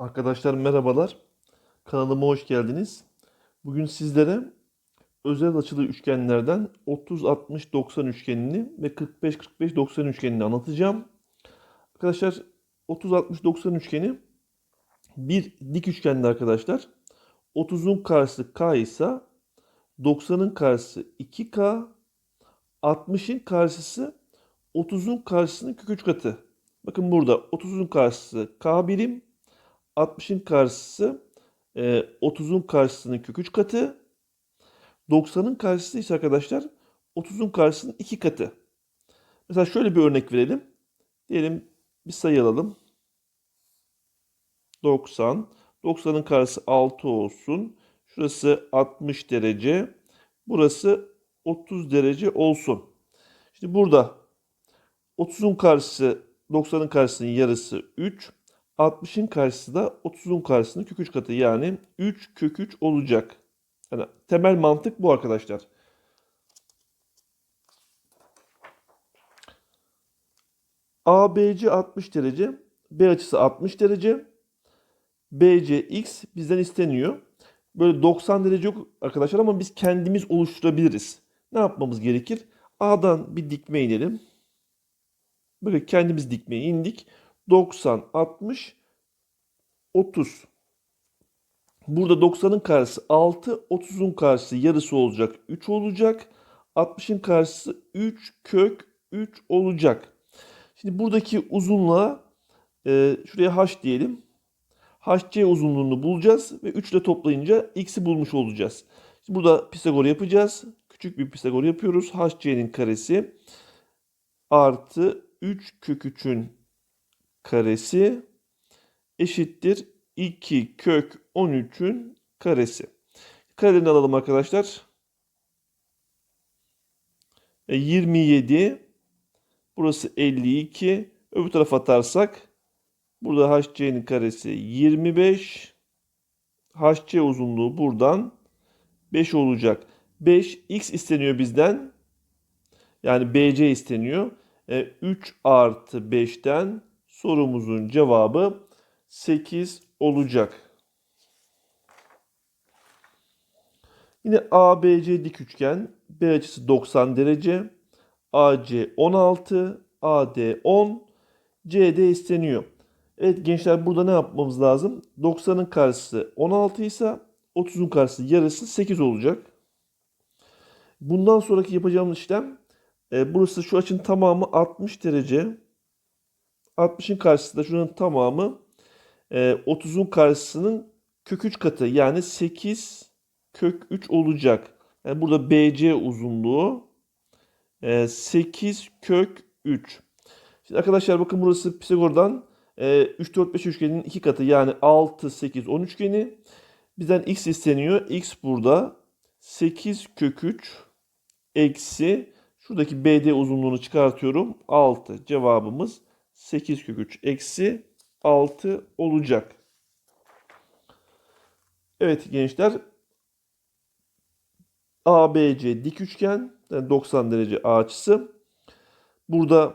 Arkadaşlar merhabalar. Kanalıma hoş geldiniz. Bugün sizlere özel açılı üçgenlerden 30 60 90 üçgenini ve 45 45 90 üçgenini anlatacağım. Arkadaşlar 30 60 90 üçgeni bir dik üçgende arkadaşlar. 30'un karşısı k ise 90'ın karşısı 2k, 60'ın karşısı 30'un karşısının kök 3 katı. Bakın burada 30'un karşısı k birim, 60'ın karşısı e, 30'un karşısının kök 3 katı. 90'ın karşısı ise arkadaşlar 30'un karşısının 2 katı. Mesela şöyle bir örnek verelim. Diyelim bir sayı alalım. 90. 90'ın karşısı 6 olsun. Şurası 60 derece. Burası 30 derece olsun. Şimdi burada 30'un karşısı 90'ın karşısının yarısı 3. 60'ın karşısı da 30'un karşısının kök 3 katı. Yani 3 kök 3 olacak. Yani temel mantık bu arkadaşlar. ABC 60 derece. B açısı 60 derece. BC x bizden isteniyor. Böyle 90 derece yok arkadaşlar ama biz kendimiz oluşturabiliriz. Ne yapmamız gerekir? A'dan bir dikme inelim. Böyle kendimiz dikmeye indik. 90, 60, 30. Burada 90'ın karşısı 6, 30'un karşısı yarısı olacak 3 olacak. 60'ın karşısı 3 kök 3 olacak. Şimdi buradaki uzunluğa e, şuraya h diyelim. hc uzunluğunu bulacağız ve 3 ile toplayınca x'i bulmuş olacağız. Şimdi burada Pisagor yapacağız. Küçük bir Pisagor yapıyoruz. hc'nin karesi artı 3 kök 3'ün karesi eşittir 2 kök 13'ün karesi. Karelerini alalım arkadaşlar. E, 27 burası 52 öbür tarafa atarsak burada hc'nin karesi 25 hc uzunluğu buradan 5 olacak. 5 x isteniyor bizden. Yani bc isteniyor. 3 artı 5'ten sorumuzun cevabı 8 olacak. Yine ABC dik üçgen. B açısı 90 derece. AC 16, AD 10, CD isteniyor. Evet gençler burada ne yapmamız lazım? 90'ın karşısı 16 ise 30'un karşısı yarısı 8 olacak. Bundan sonraki yapacağımız işlem e, burası şu açının tamamı 60 derece. 60'ın karşısı da şunun tamamı e, 30'un karşısının kök 3 katı. Yani 8 kök 3 olacak. Yani burada BC uzunluğu e, 8 kök 3. Şimdi arkadaşlar bakın burası Pisagor'dan e, 3, 4, 5 üçgeninin 2 katı. Yani 6, 8, 10 üçgeni. Bizden x isteniyor. x burada 8 kök 3 eksi Şuradaki BD uzunluğunu çıkartıyorum. 6. Cevabımız 8 kök 3 eksi 6 olacak. Evet gençler. ABC dik üçgen. Yani 90 derece A açısı. Burada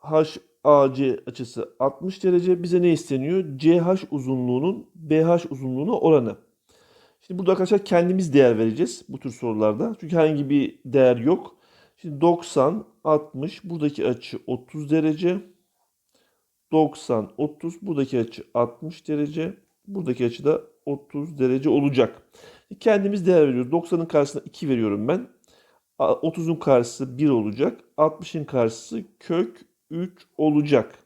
HAC açısı 60 derece. Bize ne isteniyor? CH uzunluğunun BH uzunluğuna oranı. Şimdi burada arkadaşlar kendimiz değer vereceğiz bu tür sorularda. Çünkü herhangi bir değer yok. Şimdi 90, 60 buradaki açı 30 derece. 90, 30 buradaki açı 60 derece. Buradaki açı da 30 derece olacak. Kendimiz değer veriyoruz. 90'ın karşısına 2 veriyorum ben. 30'un karşısı 1 olacak. 60'ın karşısı kök 3 olacak.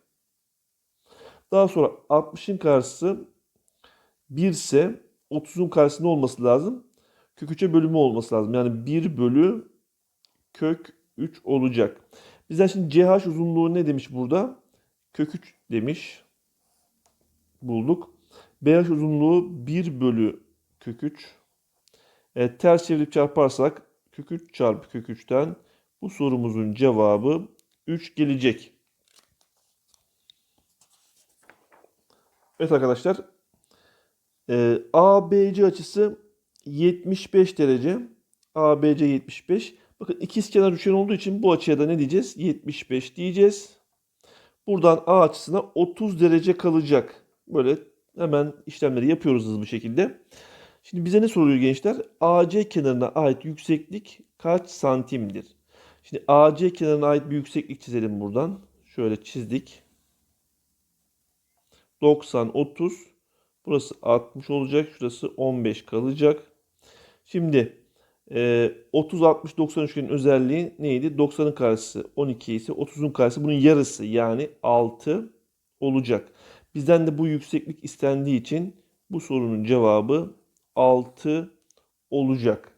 Daha sonra 60'ın karşısı 1 ise 30'un karşısında olması lazım? Kök 3'e bölümü olması lazım. Yani 1 bölü kök 3 olacak. Bizden şimdi CH uzunluğu ne demiş burada? Kök 3 demiş. Bulduk. BH uzunluğu 1 bölü kök 3. Evet, ters çevirip çarparsak kök 3 çarpı kök 3'ten bu sorumuzun cevabı 3 gelecek. Evet arkadaşlar. Ee, ABC açısı 75 derece. ABC 75. Bakın ikizkenar üçgen olduğu için bu açıya da ne diyeceğiz? 75 diyeceğiz. Buradan A açısına 30 derece kalacak. Böyle Hemen işlemleri yapıyoruz hızlı bir şekilde. Şimdi bize ne soruyor gençler? AC kenarına ait yükseklik kaç santimdir? Şimdi AC kenarına ait bir yükseklik çizelim buradan. Şöyle çizdik. 90, 30. Burası 60 olacak. Şurası 15 kalacak. Şimdi e, 30, 60, 90 üçgenin özelliği neydi? 90'ın karşısı 12 ise 30'un karşısı bunun yarısı yani 6 olacak. Bizden de bu yükseklik istendiği için bu sorunun cevabı 6 olacak.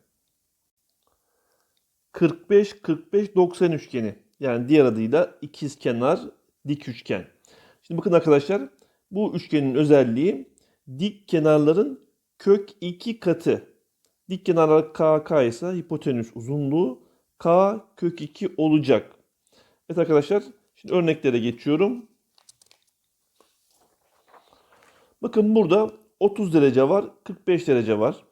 45 45 90 üçgeni. Yani diğer adıyla ikizkenar dik üçgen. Şimdi bakın arkadaşlar bu üçgenin özelliği dik kenarların kök 2 katı. Dik kenarlar KK ise hipotenüs uzunluğu K kök 2 olacak. Evet arkadaşlar şimdi örneklere geçiyorum. Bakın burada 30 derece var, 45 derece var.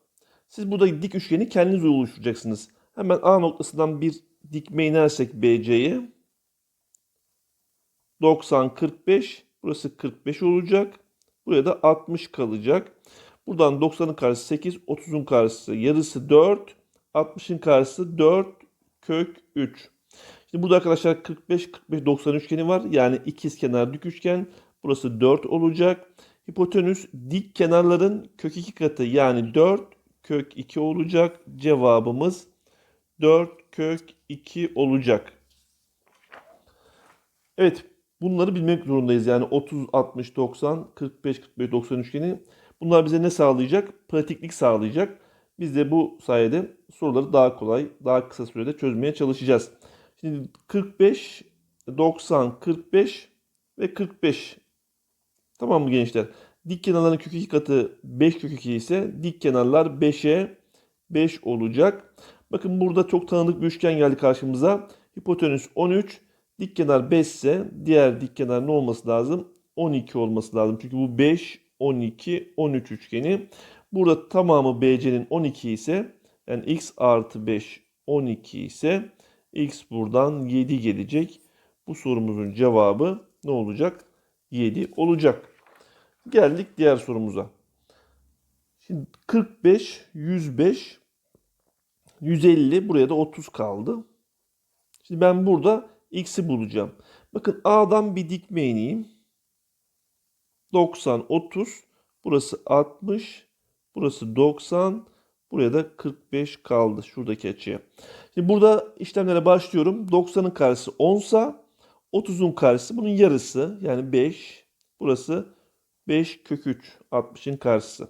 Siz burada dik üçgeni kendiniz oluşturacaksınız. Hemen A noktasından bir dikme inersek BC'ye 90 45 burası 45 olacak. Buraya da 60 kalacak. Buradan 90'ın karşısı 8, 30'un karşısı yarısı 4, 60'ın karşısı 4 kök 3. Şimdi burada arkadaşlar 45 45 90 üçgeni var. Yani ikiz kenar dik üçgen. Burası 4 olacak. Hipotenüs dik kenarların kök 2 katı yani 4 kök 2 olacak. Cevabımız 4 kök 2 olacak. Evet bunları bilmek zorundayız. Yani 30, 60, 90, 45, 45, 90 üçgeni. Bunlar bize ne sağlayacak? Pratiklik sağlayacak. Biz de bu sayede soruları daha kolay, daha kısa sürede çözmeye çalışacağız. Şimdi 45, 90, 45 ve 45. Tamam mı gençler? Dik kenarların kök 2 katı 5 kök 2 ise dik kenarlar 5'e 5 olacak. Bakın burada çok tanıdık bir üçgen geldi karşımıza. Hipotenüs 13, dik kenar 5 ise diğer dik kenar ne olması lazım? 12 olması lazım. Çünkü bu 5, 12, 13 üçgeni. Burada tamamı BC'nin 12 ise yani x artı 5 12 ise x buradan 7 gelecek. Bu sorumuzun cevabı ne olacak? 7 olacak. Geldik diğer sorumuza. Şimdi 45, 105, 150 buraya da 30 kaldı. Şimdi ben burada x'i bulacağım. Bakın A'dan bir dikme ineyim. 90, 30. Burası 60. Burası 90. Buraya da 45 kaldı şuradaki açıya. Şimdi burada işlemlere başlıyorum. 90'ın karşısı 10 sa 30'un karşısı bunun yarısı yani 5. Burası 5 kök 3 60'ın karşısı.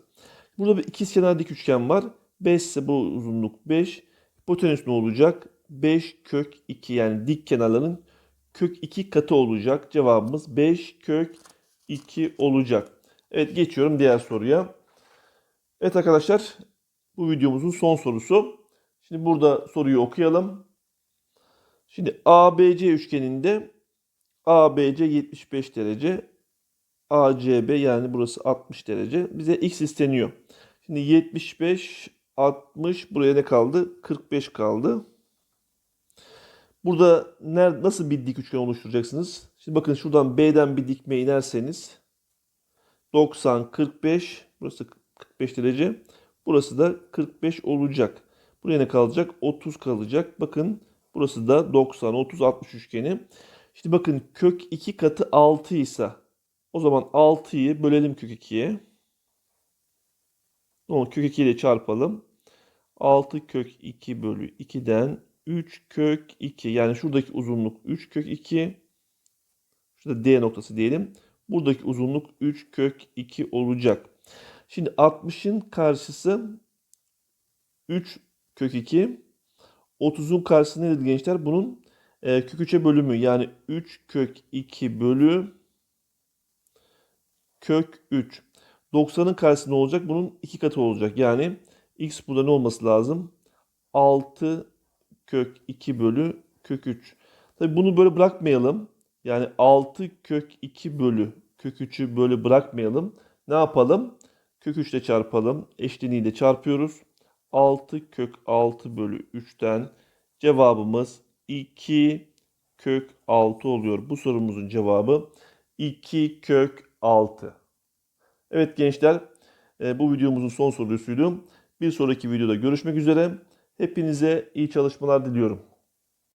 Burada bir ikizkenar dik üçgen var. 5 ise bu uzunluk 5. Hipotenüs ne olacak? 5 kök 2 yani dik kenarların kök 2 katı olacak. Cevabımız 5 kök 2 olacak. Evet geçiyorum diğer soruya. Evet arkadaşlar bu videomuzun son sorusu. Şimdi burada soruyu okuyalım. Şimdi ABC üçgeninde ABC 75 derece, ACB yani burası 60 derece. Bize x isteniyor. Şimdi 75, 60 buraya ne kaldı? 45 kaldı. Burada nasıl bir dik üçgen oluşturacaksınız? Şimdi bakın şuradan B'den bir dikme inerseniz 90, 45 burası 45 derece. Burası da 45 olacak. Buraya ne kalacak? 30 kalacak. Bakın burası da 90, 30, 60 üçgeni. İşte bakın kök 2 katı 6 ise o zaman 6'yı bölelim kök 2'ye. Onu kök 2 ile çarpalım. 6 kök 2 bölü 2'den 3 kök 2 yani şuradaki uzunluk 3 kök 2. Şurada D noktası diyelim. Buradaki uzunluk 3 kök 2 olacak. Şimdi 60'ın karşısı 3 kök 2. 30'un karşısı nedir gençler? Bunun e, kök 3'e bölümü yani 3 kök 2 bölü kök 3. 90'ın karşısı ne olacak? Bunun 2 katı olacak. Yani x burada ne olması lazım? 6 kök 2 bölü kök 3. Tabi bunu böyle bırakmayalım. Yani 6 kök 2 bölü kök 3'ü böyle bırakmayalım. Ne yapalım? Kök 3 ile çarpalım. Eşleniğiyle çarpıyoruz. 6 kök 6 bölü 3'ten cevabımız 2 kök 6 oluyor. Bu sorumuzun cevabı 2 kök 6. Evet gençler e, bu videomuzun son sorusuydu. Bir sonraki videoda görüşmek üzere. Hepinize iyi çalışmalar diliyorum.